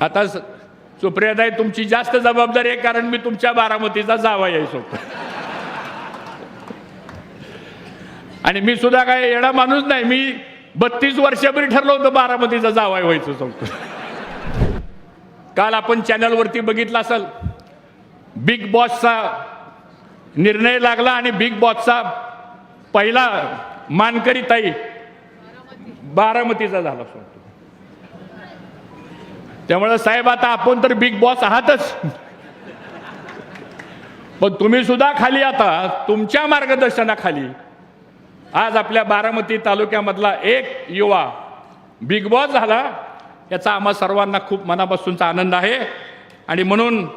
आता सुप्रियाताई तुमची जास्त जबाबदारी आहे कारण मी तुमच्या बारामतीचा जावा यायचो आणि मी सुद्धा काय येडा माणूस नाही मी बत्तीस वर्षापूर्वी ठरलो होतं बारामतीचा जावाय व्हायचं सांगतो काल आपण चॅनलवरती बघितलं असेल बिग बॉसचा निर्णय लागला आणि बिग बॉसचा पहिला मानकरी ताई बारामतीचा झाला सांगतो त्यामुळे साहेब आता आपण तर बिग बॉस आहातच. पण तुम्ही सुद्धा खाली आता तुमच्या मार्गदर्शनाखाली आज आपल्या बारामती तालुक्यामधला एक युवा बिग बॉस झाला याचा आम्हा सर्वांना खूप मनापासूनचा आनंद आहे. आणि म्हणून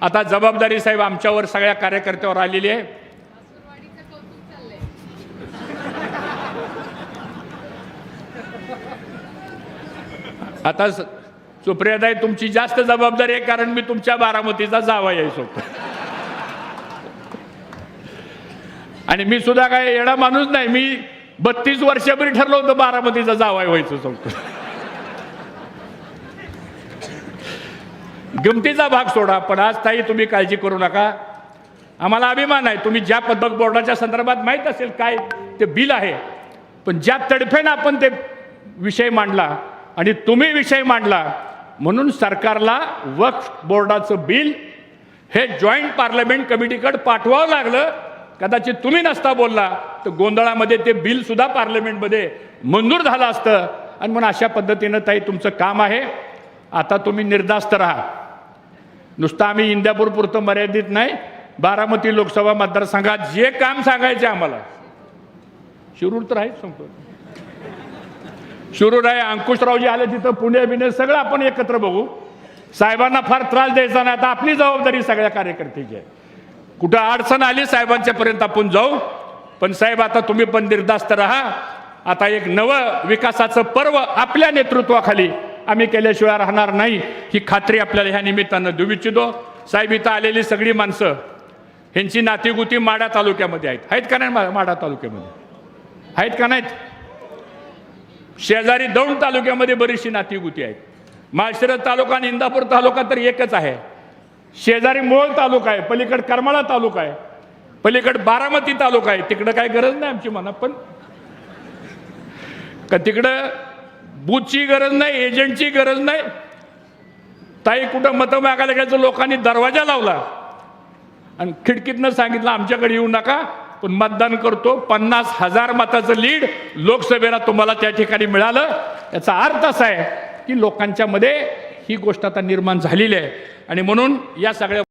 आता जबाबदारी साहेब आमच्यावर सगळ्या कार्यकर्त्यावर आलेली आहे. आता स- सुप्रियाताई तुमची जास्त जबाबदारी आहे कारण मी तुमच्या बारामतीचा जावा यायचो. आणि मी सुद्धा काय येडा माणूस नाही मी बत्तीस वर्षापूर्वी ठरलो होतं बारामतीचा जावाय व्हायचं चौक गमतीचा भाग सोडा पण आज ताई तुम्ही काळजी करू नका. आम्हाला अभिमान आहे तुम्ही ज्या पदक बोर्डाच्या संदर्भात माहीत असेल काय ते बिल आहे पण ज्या तडफेनं आपण ते विषय मांडला आणि तुम्ही विषय मांडला म्हणून सरकारला वक्फ बोर्डाचं बिल हे जॉईंट पार्लमेंट कमिटीकडे पाठवावं लागलं. कदाचित तुम्ही नसता बोलला तर गोंधळामध्ये ते बिल सुद्धा पार्लमेंटमध्ये मंजूर झालं असतं. आणि म्हणून अशा पद्धतीनं ताई तुमचं काम आहे. आता तुम्ही निर्धास्त राहा. नुसतं आम्ही इंदापूर पुरतं मर्यादित नाही. बारामती लोकसभा मतदारसंघात जे काम सांगायचे आम्हाला. शिरूर तर आहेच सांगतो शिरूर अंकुशरावजी आले तिथं पुणे बिणे सगळं आपण एकत्र बघू. साहेबांना फार त्रास द्यायचा नाही. आता आपली जबाबदारी सगळ्या कार्यकर्त्याची आहे. कुठं अडचण आली साहेबांच्या पर्यंत आपण जाऊ. पण साहेब आता तुम्ही पण निर्धास्त राहा. आता एक नवं विकासाचं पर्व आपल्या नेतृत्वाखाली आम्ही केल्याशिवाय राहणार नाही. ही खात्री आपल्याला ह्या निमित्तानं देऊ इच्छितो. साहेब इथं आलेली सगळी माणसं ह्यांची नातीगुती माडा तालुक्यामध्ये आहेत. आहेत का नाही मा- माडा तालुक्यामध्ये? आहेत का नाहीत? शेजारी दौंड तालुक्यामध्ये बरीचशी नातीगुती आहेत. माळशिरस तालुका आणि इंदापूर तालुका तर एकच आहे. शेजारी मोळ तालुका आहे पलीकड करमाळा तालुका आहे पलीकड बारामती तालुका आहे. तिकडं काय गरज नाही आमची म्हणा पण का तिकडं बूथची गरज नाही एजंटची गरज नाही. ताई कुठं मतं मागायला गेलं लोकांनी दरवाजा लावला. आणि खिडकीतनं सांगितलं आमच्याकडे येऊ नका. पण मतदान करतो. पन्नास हजार मताचं लीड लोकसभेला तुम्हाला त्या ठिकाणी मिळालं. याचा अर्थ असा आहे की लोकांच्या मध्ये ही गोष्ट आता निर्माण झालेली आहे. आणि म्हणून या सगळ्या